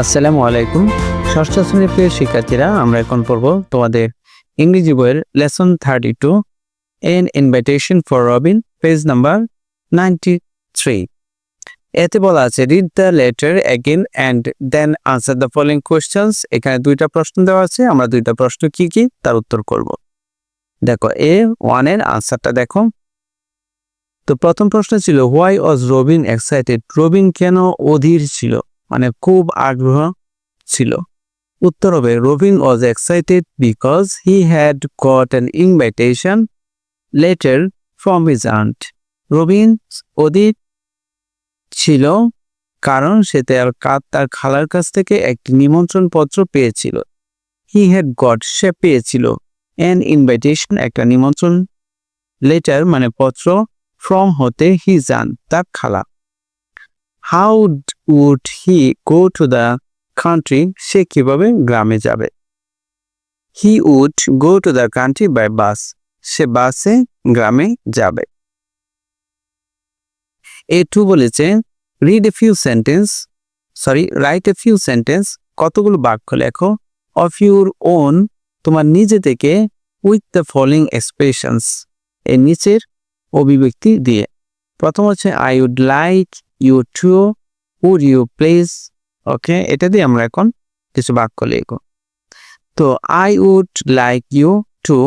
আসসালামু আলাইকুম। ষষ্ঠ শ্রেণির প্রিয় শিক্ষার্থীরা, আমরা এখন পড়ব তোমাদের ইংরেজি বইয়ের lesson thirty two an invitation for Robin page number ninety three এতে বলা আছে read the letter again and then answer the following questions এখানে দুইটা প্রশ্ন দেওয়া আছে, আমরা দুইটা প্রশ্ন কি কি, তার উত্তর করব। দেখো, এ ওয়ানের আনসারটা দেখো। তো প্রথম প্রশ্ন ছিল why was Robin excited Robin কেন অধীর ছিল? মানে খুব আগ্রহ ছিল। উত্তর হবে Robin was excited because he had got an invitation letter from his aunt Robin অধীর ছিল কারণ সে তার তার খালার কাছ থেকে একটি নিমন্ত্রণ পত্র পেয়েছিল। হি হ্যাড গট সে পেয়েছিল অ্যান ইনভাইটেশন একটা নিমন্ত্রণ লেটার মানে পত্র ফ্রম হতে হি আন তার খালা। How would he go to the country সে কীভাবে গ্রামে যাবে? He would go to the country by bus সে বাসে গ্রামে যাবে। এ টু বলেছে read a few sentence sorry write a few sentence কতগুলো বাক্য লেখো। অফ ইউর ওন তোমার নিজে থেকে উইথ দ্য ফলোইং এক্সপ্রেশনস এর নিচের অভিব্যক্তি দিয়ে। প্রথম হচ্ছে I would like you to would you please okay এটা দিয়ে আমরা এখন কিছু বাক্য লিখব। তো I would like you to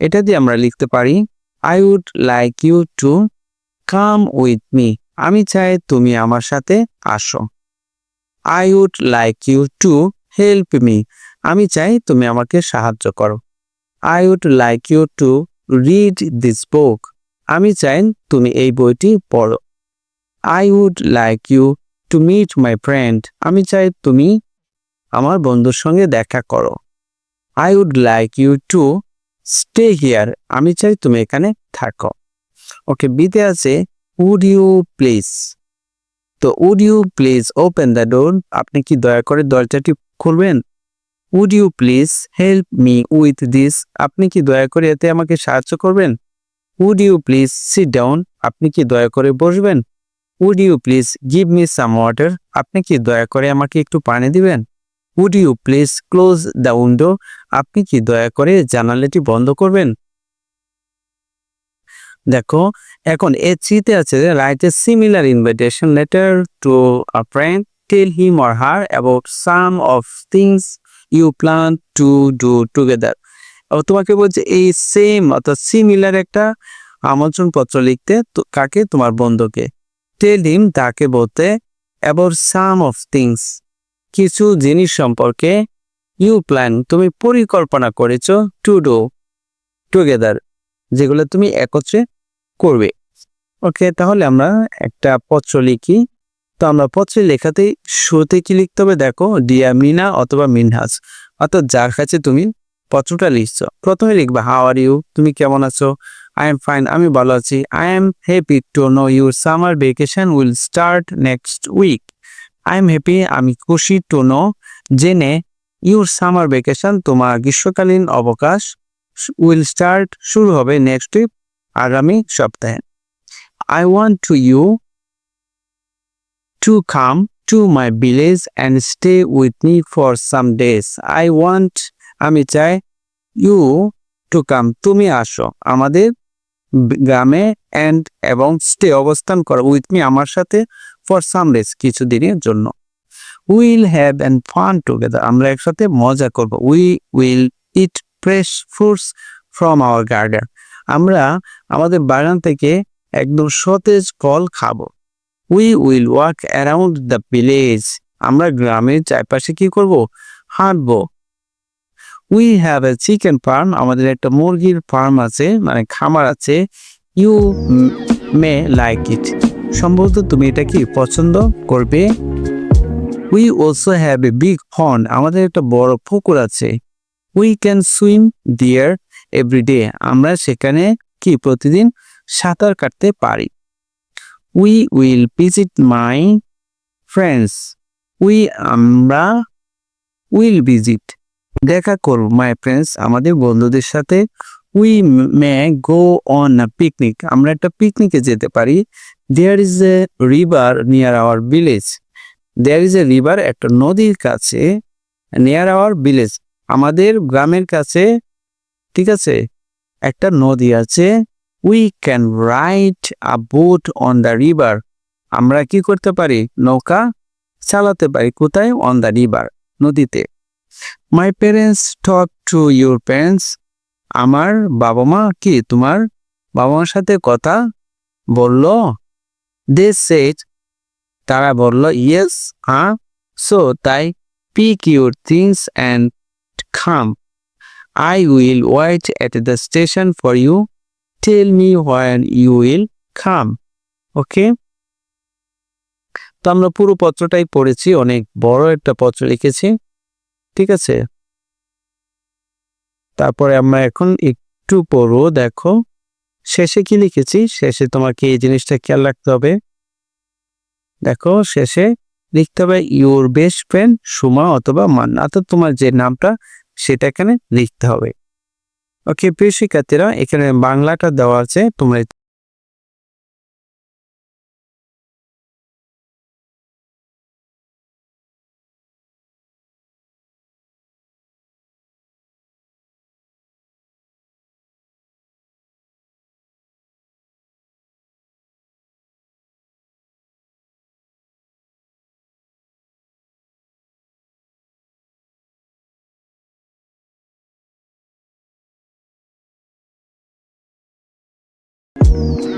এটা দিয়ে আমরা লিখতে পারি I would like you to come with me আমি চাই তুমি আমার সাথে আসো। I would like you to help me আমি চাই তুমি আমাকে সাহায্য করো। I would like you to read this book আমি চাই তুমি এই বইটি পড়ো। I would like you to meet my friend আমি চাই তুমি আমার বন্ধুর সঙ্গে দেখা করো। I would like you to stay here আমি চাই তুমি এখানে থাকো। ওকে বিতে আছে উড ইউ প্লিজ তো would you please open the door আপনি কি দয়া করে দরজাটি খুলবেন? Would you please help me with this আপনি কি দয়া করে এতে আমাকে সাহায্য করবেন? Would you please sit down আপনি কি দয়া করে বসবেন? Would you please give me some water আপনি কি দয়া করে আমাকে একটু পানি দিবেন? Would you please close the window আপনি কি দয়া করে জানালাটি বন্ধ করবেন? দেখো, এখন এ চিতে আছে write a similar invitation letter to a friend tell him or her about some of things you plan to do together তোমাকে বলছে, এই সেম অর্থাৎ সিমিলার একটা আমন্ত্রণ পত্র লিখতে কাকে? তোমার বন্ধুকে। টেল হিম তাকে বলতে অ্যাবাউট সাম অফ থিংস কিছু জিনিস সম্পর্কে ইউ প্ল্যান তুমি পরিকল্পনা করেছ টু ডু টুগেদার যেগুলো তুমি একত্রে করবে। ওকে তাহলে আমরা একটা পত্র লিখি। তো আমরা পত্রে লেখাতে শুরুতে কি লিখতে হবে? দেখো ডিয়া মিনা অথবা মিনহাস অর্থাৎ যার কাছে তুমি পত্রটা লিখছো। প্রথমে লিখবে হাউ আর ইউ তুমি কেমন আছো? আই এম ফাইন আমি ভালো আছি। I am happy to know your summer vacation will start next week I am happy আমি খুশি টু নো জেনে ইউর সামার ভেকেশন তোমার গ্রীষ্মকালীন অবকাশ উইল স্টার্ট শুরু হবে নেক্সট উইক আগামী সপ্তাহে। I want to you to come to my village and stay with me for some days I want আমি চাই ইউ টু কাম তুমি আসো। আমাদের গ্রামে অ্যান্ড এবং স্টে অবস্থান করো উইথ মি আমার সাথে ফর সাম ডেজ কিছুদিনের জন্য। Will have and fun together আমরা একসাথে মজা করব। We will eat fresh fruits from our garden আমরা আমাদের বাগান থেকে একদম সতেজ ফল খাব। We will walk around the village আমরা গ্রামের চারপাশে কি করব? হাঁটবো। We have a chicken farm আমাদের একটা মুরগির ফার্ম আছে মানে খামার আছে। ইউ মে লাইক ইট সম্ভবত তুমি এটা কি পছন্দ করবে? We also have a big horn আমাদের একটা বড় পুকুর আছে। We can swim dear everyday আমরা সেখানে কি প্রতিদিন সাঁতার কাটতে পারি। We will visit my friends we আমরা উইল ভিজিট দেখা করব মাই ফ্রেন্ডস আমাদের বন্ধুদের সাথে we may go on a picnic আমরা একটা পিকনিকে যেতে পারি। There is a river near our village there is a river একটা নদীর কাছে নিয়ার আওয়ার ভিলেজ আমাদের গ্রামের কাছে, ঠিক আছে, একটা নদী আছে। We can ride a boat on the river আমরা কি করতে পারি? নৌকা চালাতে পারি। কোথায়? অন দ্য রিভার নদীতে। My parents talk to your parents আমার বাবা মা কি তোমার বাবা মার সাথে কথা বলল? দে সেট তারা বলল ইয়েস হ্যাঁ। সো তাই pick your things and come I will wait at the station for you tell me when you will come okay তো আমরা পুরো পত্রটাই পড়েছি, অনেক বড় একটা পত্র লিখেছি। ঠিক আছে? তারপরে আমরা এখন একটু পড়ো দেখো। শেষে কি লিখেছি? শেষে তোমাকে এই জিনিসটা খেয়াল রাখতে হবে। দেখো, শেষে লিখতে হবে ইউর বেস্ট ফ্রেন্ড সুমা অথবা মান্না অর্থাৎ তোমার যে নামটা, সেটা এখানে লিখতে হবে। ওকে, প্রিয় শিক্ষার্থীরা, এখানে বাংলাটা দেওয়া আছে, তোমরা Thank you.